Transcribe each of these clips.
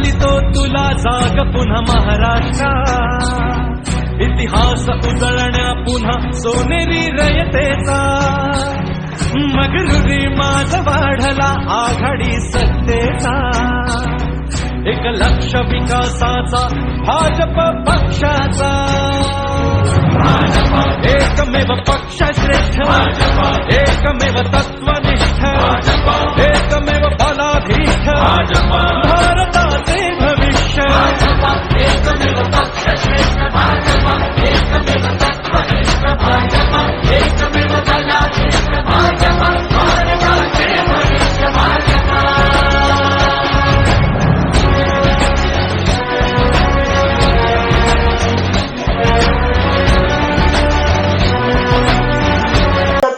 घालितो तुला जाग पुन्हा महाराष्ट्रा. इतिहास उजळण्या पुन्हा सोनेरी रयतेचा. मगरुरी माझ वाढला आघाडी सत्तेचा. एक लक्ष विकासाचा भाजप पक्षाचा. भाजपा एकमेव पक्ष श्रेष्ठ. भाजपा एकमेव तत्वनिष्ठ. भाजपा एकमेव फलाधीष्ठ भाजपा.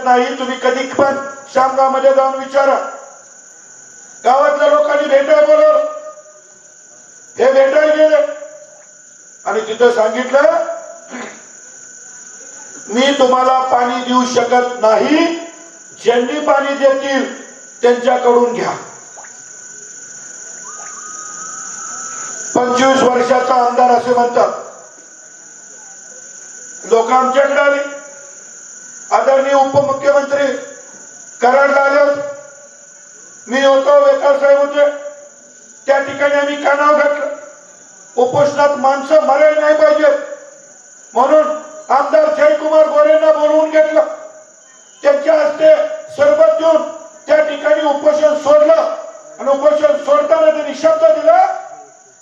नाही तुम्ही कधी पण शामगावमध्ये जाऊन विचारा. गावातल्या लोकांनी भेटाय बोलवलं हे भेटायला गेले. आणि तिथं सांगितलं मी तुम्हाला पाणी देऊ शकत नाही. ज्यांनी पाणी देतील त्यांच्याकडून घ्या. पंचवीस वर्षाचा आमदार असे म्हणतात. लोक आमच्याकडे आले. आदरणीय उपमुख्यमंत्री कराड आले मी होतो वेताळ साहेब होते. त्या ठिकाणी आम्ही कानाव घातलं. उपोषणात माणसं मरायला नाही पाहिजेत म्हणून आमदार जयकुमार गोरेंना बोलवून घेतलं. त्यांच्या हस्ते सरबत देऊन त्या ठिकाणी उपोषण सोडलं. आणि उपोषण सोडताना त्यांनी शब्द दिला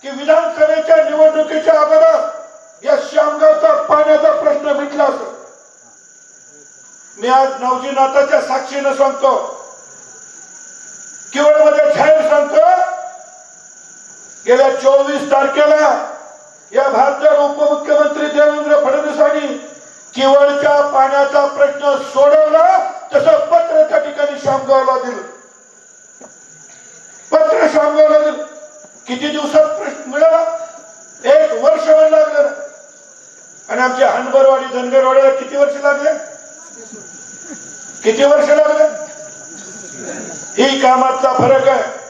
की विधानसभेच्या निवडणुकीच्या अगोदर या श्यामगावचा पाण्याचा प्रश्न मिटला असेल मी आज नवजीनाथाच्या साक्षीनं सांगतो. केवळ माझ्या जाहीर सांगतो. गेल्या चोवीस तारखेला या भारतीय उपमुख्यमंत्री देवेंद्र फडणवीसांनी किवळच्या पाण्याचा प्रश्न सोडवला तसं पत्र त्या ठिकाणी शामगावला दिलं. पत्र शामगावला दिलं. किती दिवसात प्रश्न मिळाला? एक वर्ष लागलं आणि आमच्या हनबरवाडी धनगरवाडीला किती वर्ष लागले? किती वर्ष लागले? ही कामातला फरक आहे.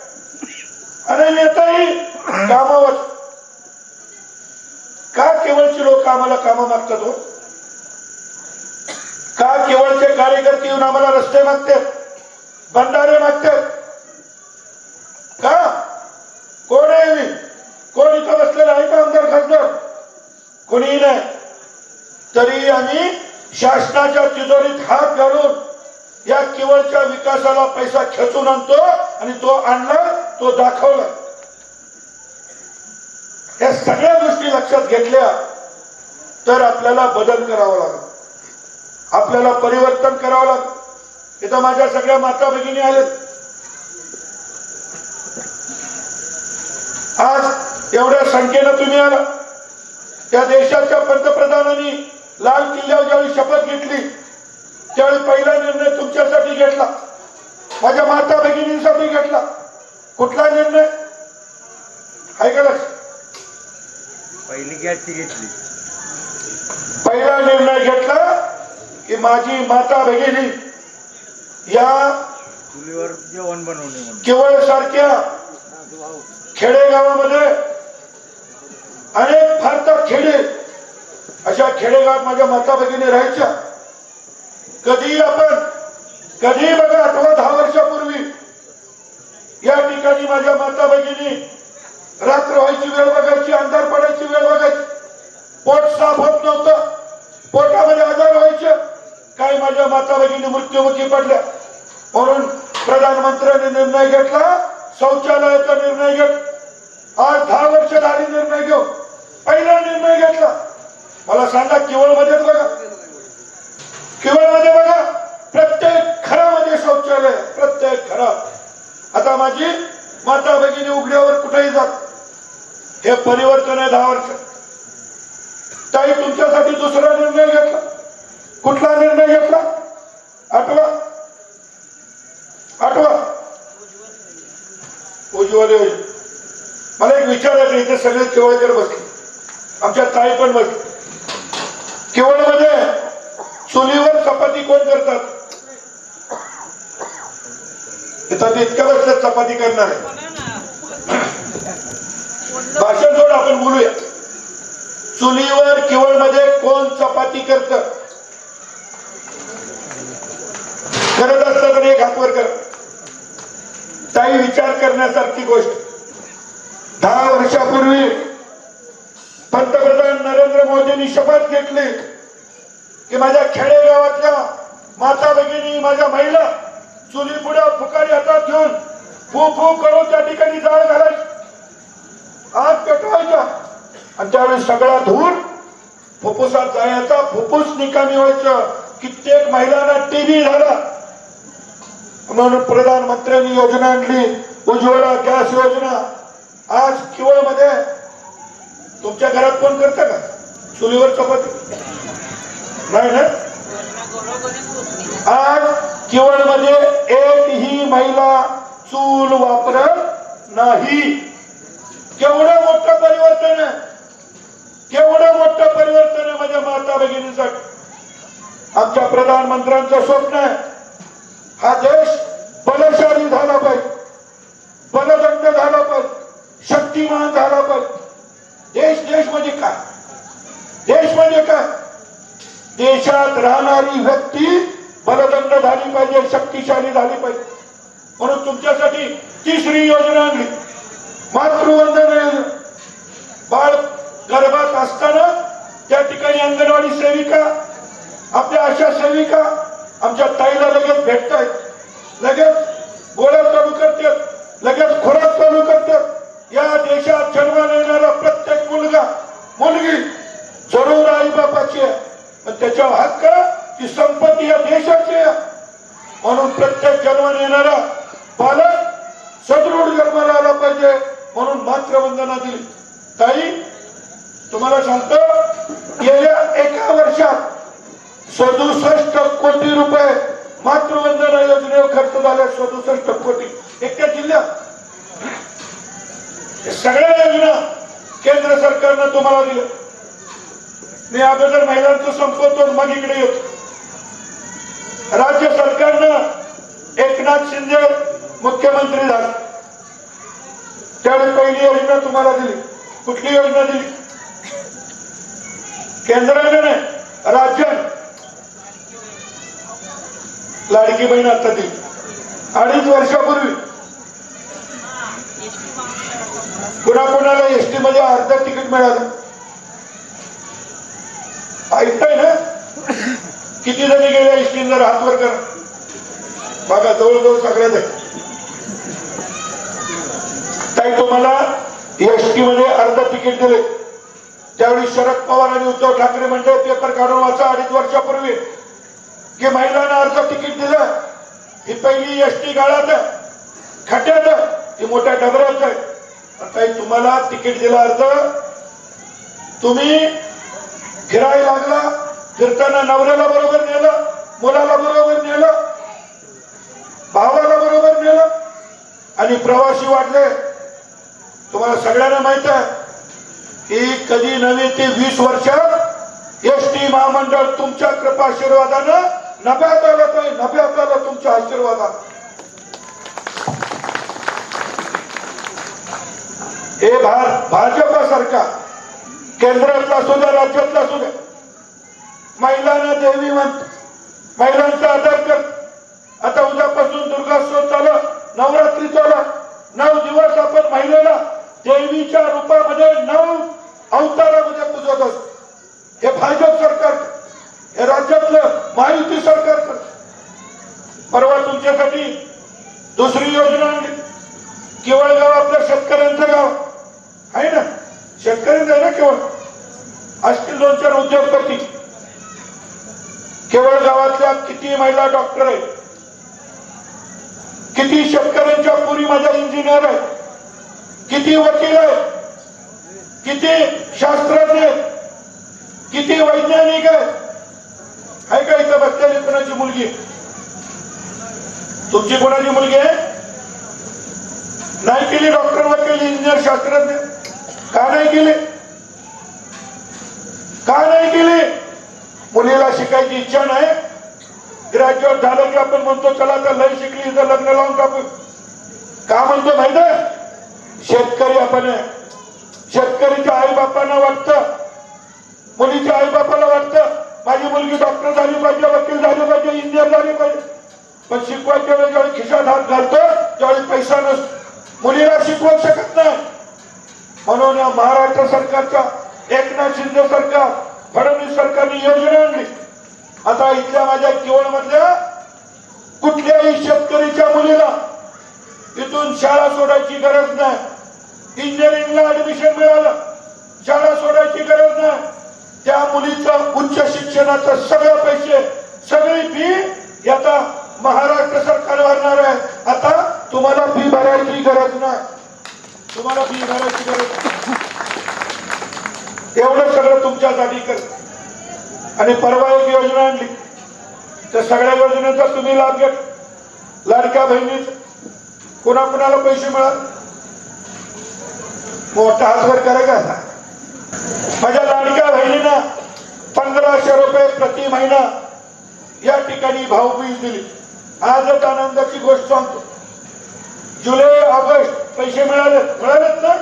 आणि नेताही कामावर. का केवळचे लोक आम्हाला कामं मागतात हो? का केवळचे कार्यकर्ते येऊन आम्हाला रस्ते मागतात? भंडारे मागतात? का? कोण आहे मी? कोण इथं बसलेला आहे का आमदार खासदार? कोणीही नाही. तरी आम्ही शासनाच्या तिजोरीत हात घालून या केवळच्या विकासाला पैसा खेचून आणतो आणि तो आणला तो दाखवला. या सगळ्या गोष्टी लक्षात घेतल्या तर आपल्याला बदल करावा लागेल. आपल्याला परिवर्तन करावं लागेल. इथं माझ्या सगळ्या माता भगिनी आलेत आज एवढ्या संख्येनं तुम्ही आला. त्या देशाच्या पंतप्रधानांनी लाल किल्ल्यावर ज्यावेळी शपथ घेतली त्यावेळी पहिला निर्णय तुमच्यासाठी घेतला. माझ्या माता भगिनींसाठी घेतला. कुठला निर्णय? ऐकलंच पहिली गॅसची घेतली. पहिला निर्णय घेतला की माझी माता भगिनी या चुलीवर जेवण बनवणे म्हणून. केवळ सारख्या खेडेगावामध्ये अनेक फारतात खेडे अशा खेडेगावात माझ्या माता भगिनी राहायच्या. कधी आपण कधी बघा अथवा दहा वर्षापूर्वी या ठिकाणी माझ्या माता भगिनी रात्र व्हायची वेळ बघायची अंधार पडायची वेळ बघायची. पोट साफ होत नव्हतं. पोटामध्ये आजार व्हायचे. काही माझ्या माता भगिनी मृत्युमुखी पडल्या. म्हणून प्रधानमंत्र्यांनी निर्णय घेतला शौचालयाचा निर्णय घेत. आज दहा वर्ष झाली निर्णय घेऊ पहिला निर्णय घेतला. मला सांगा केवळ मध्येच बघा. केवळमध्ये बघा. प्रत्येक घरामध्ये शौचालय प्रत्येक घरात. आता माझी माता भगिनी उघड्यावर कुठेही जात. हे परिवर्तन आहे दहा वर्ष. ताई तुमच्यासाठी दुसरा निर्णय घेतला. कुठला निर्णय घेतला? आठवा. आठवा. उज्ज्वल योजना. मला एक विचारायचं इथे सगळे केवळकर बसले. आमच्या ताई पण बसले. केवळमध्ये चुलीवर चपाती कोण करतात? इथं इतक्या बसल्यात चपाती करणार. आहे भाषण सोड आपण बोलूया. चुलीवर किवळमध्ये कोण चपाती करत? करत असलं तर एक हातवर कर. ताई विचार करण्यासारखी गोष्ट. दहा वर्षापूर्वी पंतप्रधान नरेंद्र मोदींनी शपथ घेतली की माझ्या खेडेगावातल्या माता भगिनी माझ्या महिला चुली पुढे फुकारी हातात घेऊन फू फू करून त्या ठिकाणी जाळ घालायची. आत पेटवायचा आणि त्यावेळी सगळा धूर फुफ्फुसात जायचा. फुफ्फुस निकामी व्हायचं. कित्येक महिलांना टीबी झाला. म्हणून प्रधानमंत्र्यांनी योजना आणली. उज्ज्वला गॅस योजना. आज किवळमध्ये तुमच्या घरात कोण करतं का? चुलीवर चपाती? नाही ना? आज किवळमध्ये एकही महिला चूल वापरत नाही. केवढं मोठं परिवर्तन आहे? केवढं मोठं परिवर्तन आहे माझ्या माता भगिनीसाठी? आमच्या प्रधानमंत्र्यांचं स्वप्न आहे. हा देश बलशाली झाला पाहिजे. बलदंड झाला पाहिजे. शक्तिमान झाला पाहिजे. देश देश म्हणजे काय? देश म्हणजे काय? देशात राहणारी व्यक्ती बलदंड झाली पाहिजे शक्तिशाली झाली पाहिजे. म्हणून तुमच्यासाठी तिसरी योजना आणली. मातृवंदना बाळ गर्भात असताना त्या ठिकाणी अंगणवाडी सेविका आपल्या अशा सेविका आमच्या ताईला लगेच भेटत आहेत लगेच गोळ्या चालू करतात. लगेच खोराक चालू करतात. या देशात जन्माला येणारा प्रत्येक मुलगा मुलगी जरूर आई बापाची आहे. पण त्याच्यावर हक्क ती संपत्ती या देशाची आहे. म्हणून प्रत्येक जन्माला येणारा पालक सदृढ जन्माला आला पाहिजे. म्हणून मातृवंदना दिली ताई तुम्हाला सांगतो गेल्या एका वर्षात सदुसष्ट कोटी रुपये मातृवंदना योजनेवर खर्च झाले सदुसष्ट कोटी. एका जिल्ह्यात. सगळ्या योजना केंद्र सरकारनं तुम्हाला दिल्या. मी अगोदर महिलांचं संपवतो मग इकडे येतो. राज्य सरकारनं एकनाथ शिंदे मुख्यमंत्री झाले. त्यावेळी पहिली योजना तुम्हाला दिली. कुठली योजना दिली? केंद्राने नाही राज्याने लाडकी बहीण आता दिली. अडीच वर्षापूर्वी. कुणा कुणाला एसटी मध्ये अर्ध तिकीट मिळालं. ऐकताय ना? किती जणी गेल्या एसटी जर हातवर कर. बघा जवळजवळ सगळ्याच आहे. ताई तुम्हाला एसटी मध्ये अर्ध तिकीट दिले. त्यावेळी शरद पवार आणि उद्धव ठाकरे म्हणजे पेपर काढून वाचा अडीच वर्षापूर्वी. की महिलांना अर्ध तिकीट दिलं. ही पहिली एसटी गाळात खड्ड्यात आहे, ही मोठ्या डबऱ्यात आहे. तुम्हाला तिकीट दिलं अर्ध. तुम्ही फिरायला लागला. फिरताना नवऱ्याला बरोबर नेलं. मुलाला बरोबर नेलं. भावाला बरोबर नेलं. आणि प्रवासी वाटले तुम्हाला सगळ्यांना माहीत आहे की कधी नव्हे ते वीस वर्ष एस टी महामंडळ तुमच्या कृपा आशीर्वादानं नफ्यात आलं नाही नफ्यात आलं तुमच्या आशीर्वादात हे भार भाजपा सरकार केंद्रातला असू द्या राज्यातला असू द्या महिलांना देवी म्हणत महिलांचा आदर करत आता उद्यापासून दुर्गास्तव चालू नवरात्री चालू नऊ दिवस आपण महिलेला देवीच्या रूपामध्ये नऊ अवतारामध्ये पूजत असत. हे भाजप सरकार हे राज्यातलं महायुती सरकार परवा तुमच्यासाठी दुसरी योजना आणली. केवळ गाव आपल्या शेतकऱ्यांचं गाव. आहे ना? शेतकऱ्यांचं आहे ना केवळ? असतील दोन चार उद्योगपती. केवळ गावातल्या किती महिला डॉक्टर आहेत? किती शेतकऱ्यांच्या पुरी माझ्या इंजिनियर आहेत? किती वकील आहेत? किती शास्त्रज्ञ किती वैज्ञानिक आहेत? आहे का इथं बसलेली कोणाची मुलगी? तुमची कोणाची मुलगी आहे? नाही केली डॉक्टर वकील इंजिनियर शास्त्रज्ञ? का नाही केले? का नाही केले? मुलीला शिकायची इच्छा नाही. ग्रॅज्युएट झालं की आपण म्हणतो चला तर लय शिकली इथं लग्न लावून टाकू. का म्हणतो माहिती शेतकरी आपण आहे शेतकरीच्या आई बापांना वाटतं मुलीच्या आई बापाला वाटतं माझी मुलगी डॉक्टर झाली पाहिजे वकील झाली पाहिजे इंजिनियर झाली पाहिजे. पण शिकवायच्या वेळी ज्यावेळी खिशात हात घालतो त्यावेळी पैसा नसतो मुलीला शिकवू शकत नाही. म्हणून या महाराष्ट्र सरकारच्या एकनाथ शिंदे सरकार फडणवीस सरकारने योजना आणली. आता इथल्या माझ्या जीवनामधल्या मधल्या कुठल्याही शेतकरीच्या मुलीला इथून शाळा सोडायची गरज नाही. इंजिनिअरिंगला ऍडमिशन मिळालं. शाळा सोडायची गरज नाही. त्या मुलीचं उच्च शिक्षणाचं सगळे पैसे सगळी फी आता महाराष्ट्र सरकार भरणार आहे. आता तुम्हाला फी भरायची गरज नाही. तुम्हाला फी भरायची गरज नाही. एवढं सगळं तुमच्या जागी कर. आणि परवा एक योजना आणली. त्या सगळ्या योजनेचा तुम्ही लाभ घ्या. लाडक्या बहिणीचा कुणा कुणाला पैसे मिळत मोठा हातवर करा का माझ्या लाडक्या बहिणींना पंधराशे रुपये प्रति महिना या ठिकाणी भाऊबीज दिली. आजच आनंदाची गोष्ट सांगतो. जुलै ऑगस्ट पैसे मिळाले. मिळालेत ना?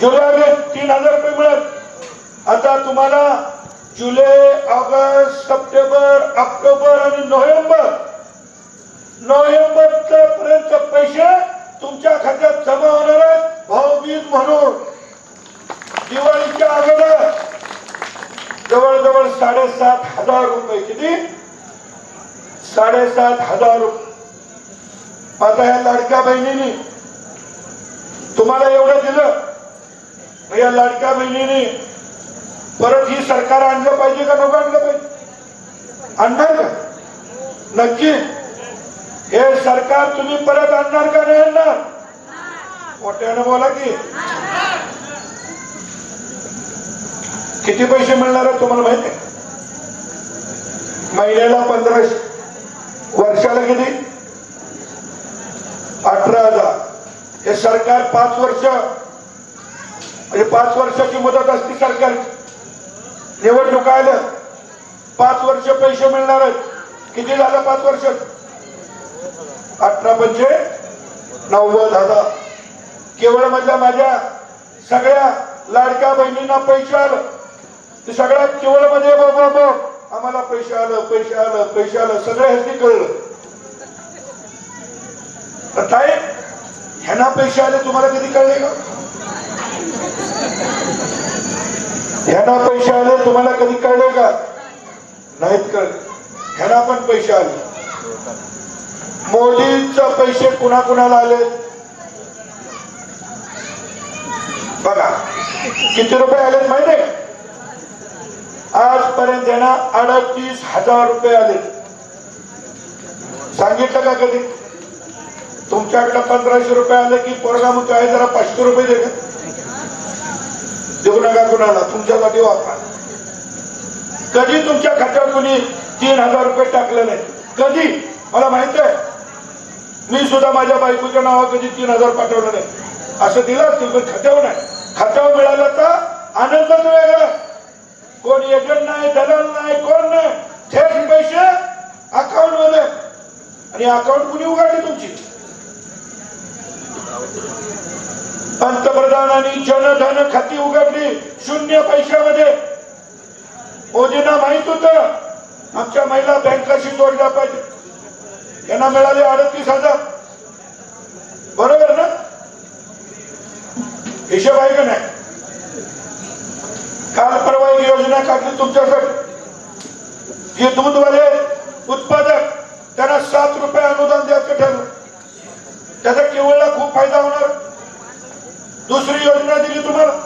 जुलै ऑगस्ट तीन हजार रुपये मिळत आता तुम्हाला जुलै ऑगस्ट सप्टेंबर ऑक्टोबर आणि नोव्हेंबर नोव्हेंबर पर्यंत पैसे तुमच्या खात्यात जमा होणार आहेत भाऊबीज म्हणून. दिवाळीच्या अगोदर जवळजवळ साडेसात हजार रुपये किती? साडेसात हजार रुपये. आता या लाडक्या बहिणीने तुम्हाला एवढं दिलं या लाडक्या बहिणीने परत ही सरकार आणलं पाहिजे का नको आणलं पाहिजे? आणणार का? नक्की. हे सरकार तुम्ही परत आणणार का नाही आणणार? मोठ्यानं बोला की. किती पैसे मिळणार आहेत तुम्हाला माहिती महिन्याला पंधराशे वर्षाला किती? अठरा हजार. हे सरकार पाच वर्ष म्हणजे पाच वर्षाची मुदत असते सरकार निवडणूक आलं पाच वर्ष पैसे मिळणार आहेत. किती झालं पाच वर्ष? अठरा पंचे नव्वद हजार. केवळ मधल्या माझ्या सगळ्या लाडक्या बहिणींना पैसे आलं. ते सगळ्यात केवळ म्हणजे मध्ये बाबा बघ आम्हाला पैसे आलं पैसे आलं पैसे आलं. सगळं ह्याची कळलं. तर ताई ह्यांना पैसे आले तुम्हाला कधी कळले का? ह्यांना पैसे आले तुम्हाला कधी कळले का? नाहीत कळले. ह्यांना पण पैसे आले. मोदींचे पैसे कुणा कुणाला आले? बघा किती रुपये आले माहिती आहे? आजपर्यंत त्यांना अडतीस हजार रुपये आले सांगितलं का कधी? तुमच्याकडे पंधराशे रुपये आले की पोरगा मग काय जरा पाचशे रुपये दे देऊ नका कुणाला तुमच्यासाठी वापरा. कधी तुमच्या खात्यावर कुणी तीन हजार रुपये टाकले नाही कधी? मला माहीत आहे. मी सुद्धा माझ्या बायकोच्या नावा कधी तीन हजार पाठवलं नाही असं दिलं असतील पण खात्यावर नाही. खात्यावर मिळालं तर आनंदच वेगळा. कोण एजंट नाही दलाल नाही कोण नाही. थेट पैसे अकाउंटमध्ये आणि अकाउंट कुणी उघडली तुमची? पंतप्रधानांनी जनधन खाती उघडली शून्य पैशामध्ये. योजना माहीत होत आमच्या महिला बँकाशी जोडल्या पाहिजे यांना मिळाले अडतीस हजार. बरोबर ना? हिशोब आहे का नाही? काल परवा एक योजना काढली तुमच्यासाठी. जे दूधवाले उत्पादक त्यांना सात रुपये अनुदान द्यायचं ठरलं. त्याचा केवळला खूप फायदा होणार. दुसरी योजना दिली तुम्हाला.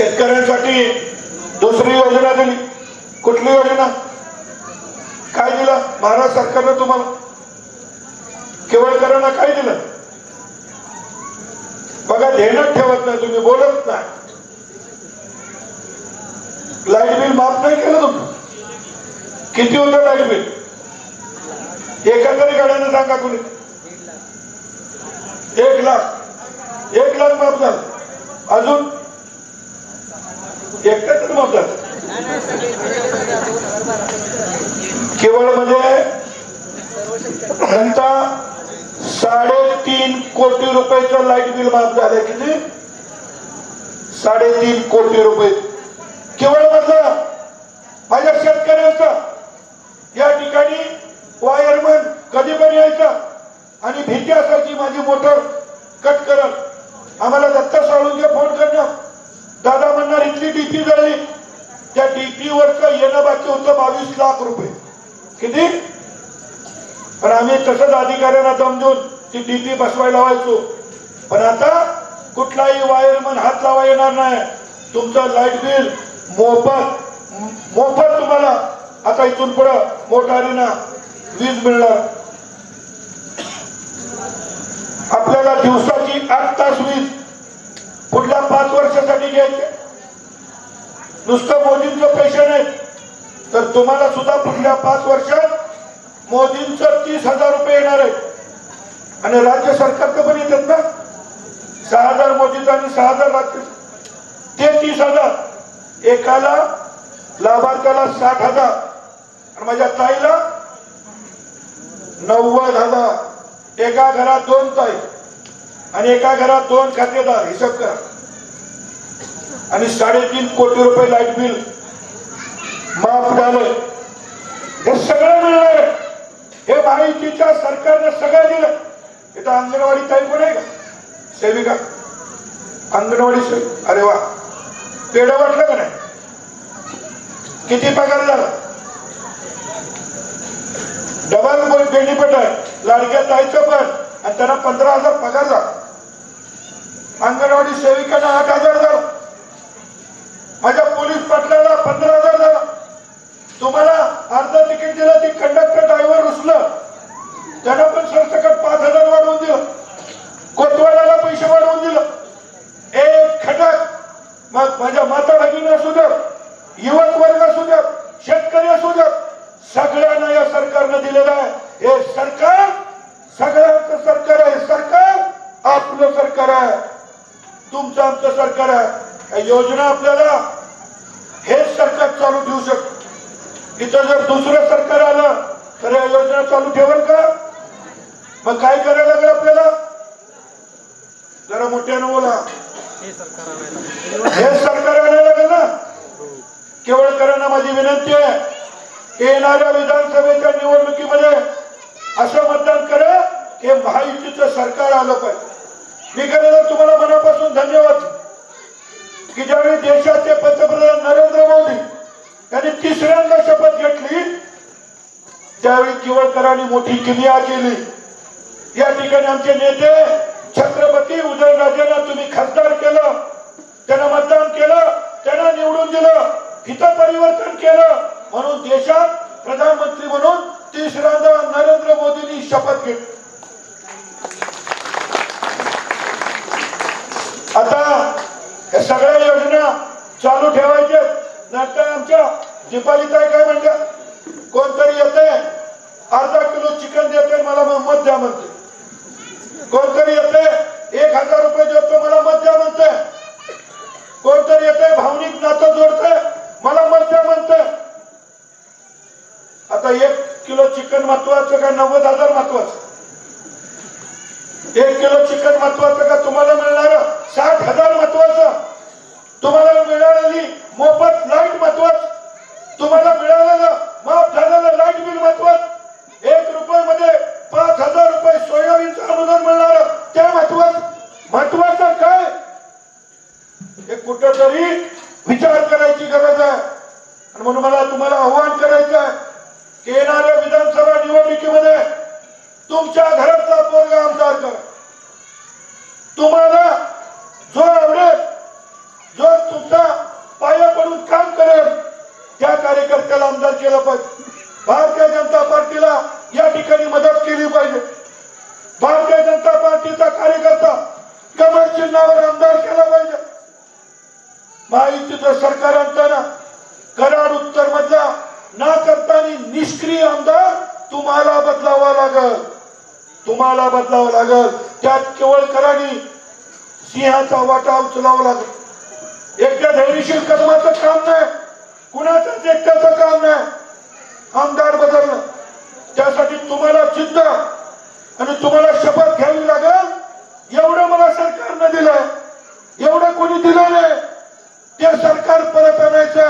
शेतकऱ्यांसाठी दुसरी योजना दिली. कुठली योजना? काय दिलं? महाराष्ट्र सरकारनं तुम्हाला? केवळकरांना काय दिलं? बघा ध्येनात ठेवत नाही तुम्ही बोलत नाही. लाइट बिल माफ नाही केलं तुम्ही. किती होतं लाइट बिल? एका तरी गाड्यानं सांगा कुणी. एक लाख. एक लाख माफ झालं. अजून? एकच तरी केवळ म्हणजे त्यांचा साडेतीन कोटी रुपयाचं लाइट बिल माफ झालं किती साडेतीन कोटी रुपये. केवळ म्हटलं माझ्या शेतकऱ्यांचा या ठिकाणी वायरमन कधी पण यायचा. आणि भीती असायची माझी मोटर कट करत. आम्हाला दत्ता साळुंके फोन करणं दादा म्हणणार इथली डीपी जळली त्या डीपी वरच येणं बाकी होतं बावीस लाख रुपये. किती? पण आम्ही तसंच अधिकाऱ्यांना समजून ती डीपी बसवायला लावायचो. पण आता कुठलाही वायरमन हात लावा येणार नाही. तुमचं लाइट बिल मोफत मोफत तुम्हाला आता इथून पुढं मोटारीनं वीज मिळणार. आपल्याला दिवसाची आठ तास वीज पुढल्या पाच वर्षासाठी घ्यायचे. नुसतं मोदींचं पैसे आहे तर तुम्हाला सुद्धा पुढल्या पाच वर्षात मोदींचं तीस हजार रुपये येणार आहे आणि राज्य सरकारचं पण येतात ना? सहा हजार मोदीचं आणि सहा हजार राज्य ते तीस हजार. एकाला लाभार्थ्याला साठ हजार. आणि माझ्या ताईला नव्वद हजार. एका घरात दोन ताई. आणि एका घरात दोन खातेदार हिशोब करा. आणि साडेतीन कोटी रुपये लाइट बिल माफ झालं. हे सगळं मिळणार हे माहितीच्या सरकारनं सगळं दिलं. इथं अंगणवाडी ताई पण आहे का? सेविका. अंगणवाडी से अरे वा. पेढ वाटलं का नाही? किती पगार झाला? डबल बेनिफिट आहे. लाडक्या ताईचं पण. आणि त्यांना पंधरा हजार पगार झाला. अंगणवाडी सेविकांना आठ हजार झाला माझ्या पोलीस पाटलाला पंधरा हजार झाला तुम्हाला अर्ध तिकीट दिलं ती कंडक्टर ड्रायव्हर रुसलं. त्यानं पण सरसकट पाच हजार वाढवून दिलं कोतवालाला पैसे वाढवून दिलं एक खटक मग माझ्या माता भगिनी असू द्या युवक वर्ग असू द्या शेतकरी असू द्या सगळ्यांना या सरकारनं दिलेलं आहे हे सरकार सगळ्यांचं सरकार आहे सरकार आपलं सरकार आहे तुमचं आमचं सरकार आहे या योजना आपल्याला हेच सरकार चालू ठेवू शकत. इथं जर दुसरं सरकार आलं तर या योजना चालू ठेवल का? मग काय करायला लागेल आपल्याला? जरा मोठ्यानं बोला. हे सरकार आणायला लागेल ना? केवळकरांना माझी विनंती आहे येणाऱ्या विधानसभेच्या निवडणुकीमध्ये असं मतदान करा की महायुतीचं सरकार आलं पाहिजे. मी करायला तुम्हाला मनापासून धन्यवाद. की ज्यावेळी देशाचे पंतप्रधान नरेंद्र मोदी यांनी तिसऱ्यांदा शपथ घेतली त्यावेळी किवळकरांनी मोठी किमिया केली. या ठिकाणी आमचे नेते छत्रपती उदयनराजेंना तुम्ही खासदार केलं त्यांना मतदान केलं त्यांना निवडून दिलं हित परिवर्तन केलं. म्हणून देशात प्रधानमंत्री म्हणून तिसऱ्यांदा नरेंद्र मोदींनी शपथ घेतली. आता या सगळ्या योजना चालू ठेवायच्या. नंतर आमच्या दीपालीताई काय म्हणत्या? कोणतरी येते अर्धा किलो चिकन देते मला मग मत द्या म्हणते. कोणतरी येते एक हजार रुपये देतो मला मत द्या म्हणते. कोणतरी येते भावनिक नातं जोडते मला मत द्या म्हणते. आता एक किलो चिकन महत्वाचं का? नव्वद हजार महत्वाचं. एक किलो चिकन महत्वाचं का? तुम्हाला मिळणार साठ हजार महत्वाचं. तुम्हाला मिळालेली मोफत लाइट महत्वाचं. तुम्हाला मिळालेलं माफ झालेलं लाइट बिल महत्वाचं. एक रुपये मध्ये पाच हजार रुपये सोयाबीनचं अनुदान मिळणार. त्या महत्वाचं. महत्वाचं काय? हे कुठंतरी विचार करायची गरज आहे. आणि म्हणून मला तुम्हाला आव्हान करायचं आहे की येणाऱ्या विधानसभा निवडणुकीमध्ये तुमच्या घरातला पोरगा आमदार करा. तुम्हाला जो आवडेल जो तुमचा पाया पडून काम करेल त्या कार्यकर्त्याला आमदार केला पाहिजे. भारतीय जनता पार्टीला या ठिकाणी मदत केली पाहिजे. भारतीय जनता पार्टीचा कार्यकर्ता कमळ चिन्हावर आमदार केला पाहिजे. महायुतीचं सरकार आणताना कराड उत्तर मधला ना करताना निष्क्रिय आमदार तुम्हाला बदलावा लागल. तुम्हाला बदलावं लागल. त्यात केवळ करानी सिंहाचा वाटा उचलावा लागल. एकट्या धैर्यशील कदमाचं काम नाही. कुणाचंच एकट्याचं काम नाही आमदार बदलणं. त्यासाठी तुम्हाला जिद्द आणि तुम्हाला शपथ घ्यावी लागेल. एवढं मला सरकारनं दिलंय एवढं कोणी दिलं नाही. ते सरकार परत आणायचं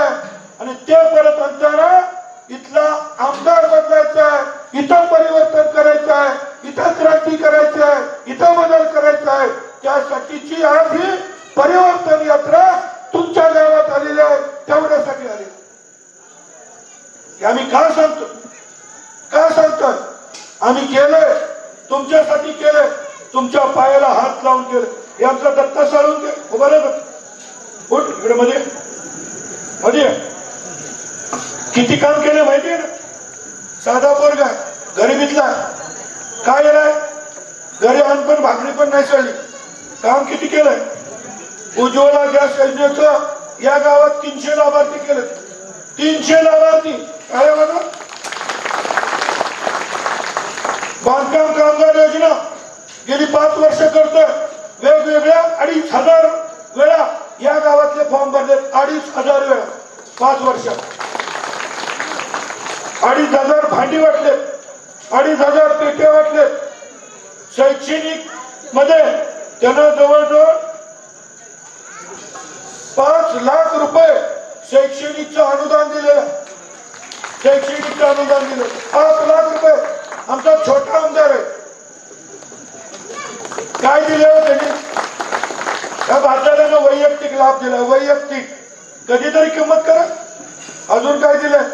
आणि ते परत आणताना इथला आमदार बदलायचा आहे इथं परिवर्तन करायचं आहे इथं क्रांती करायची आहे इथं बदल करायचा आहे. त्यासाठीची आज ही परिवर्तन यात्रा तुमच्या गावात आलेले आहे तेवढ्यासाठी आले. आम्ही का सांगतो का सांगतोय? आम्ही केलंय. तुमच्यासाठी केलंय. तुमच्या पायाला हात लावून केलं हे दत्ता साळून केलं बरोबर रे उठ इकडे मध्ये. मध्ये. किती काम केलं माहितीये ना? साधा पोरगा गरिबीतला काय केलाय घरी अन्न पण भाकरी पण नाही चालली. काम किती केलंय? उज्ज्वला गॅस योजनेचं या गावात तीनशे लाभार्थी केले तीनशे लाभार्थी. काय बघा? बांधकाम कामगार योजना. गेली पाच वर्ष करतोय. वेगवेगळ्या अडीच हजार वेळा या गावातले फॉर्म भरले अडीच हजार वेळा. पाच वर्षात अडीच हजार भांडी वाटले अडीच हजार पेटे वाटले शैक्षणिकमध्ये त्यांना जवळजवळ पाच लाख रुपये शैक्षणिकचं अनुदान दिलेलं शैक्षणिकच शैक्षणिकचं अनुदान दिलं. पाच लाख रुपये. आमचा छोटा आमदार आहे. काय दिले हो त्यांनी? त्या भाजपानं वैयक्तिक लाभ दिला. वैयक्तिक. कधीतरी किंमत करा. अजून काय दिलंय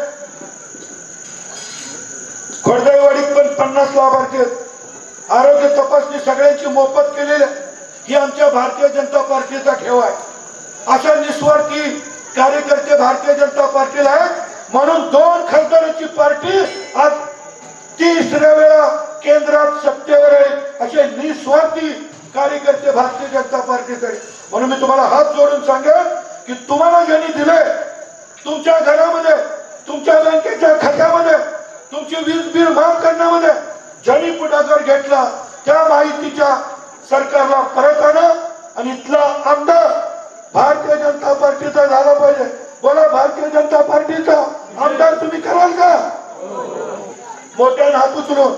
खोडदेवाडीत पण पन्नास लाभार्थी आरोग्य तपासणी सगळ्यांची मोफत केलेली आहे. ही आमच्या भारतीय जनता पार्टीचा ठेव आहे. अशा निस्वार्थी कार्यकर्ते भारतीय जनता पार्टीला आहेत. म्हणून दोन खासदारांची पार्टी आज तिसऱ्या वेळा केंद्रात सत्तेवर आहे. असे निस्वार्थी कार्यकर्ते भारतीय जनता पार्टीचे म्हणून मी तुम्हाला हात जोडून सांगेन की तुम्हाला ज्यांनी दिले तुमच्या घरामध्ये तुमच्या बँकेच्या खात्यामध्ये तुमची वीज बिल माफ करण्यामध्ये ज्यांनी पुढाकार घेतला त्या माहितीच्या सरकारला परत आणा आणि इथला आमदार भारतीय जनता पार्टीचा झाला पाहिजे. बोला भारतीय जनता पार्टीचा आमदार तुम्ही कराल का? मोठ्या हात उचलून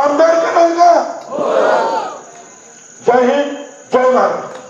आमदार कराल का? जय हिंद जय महाराज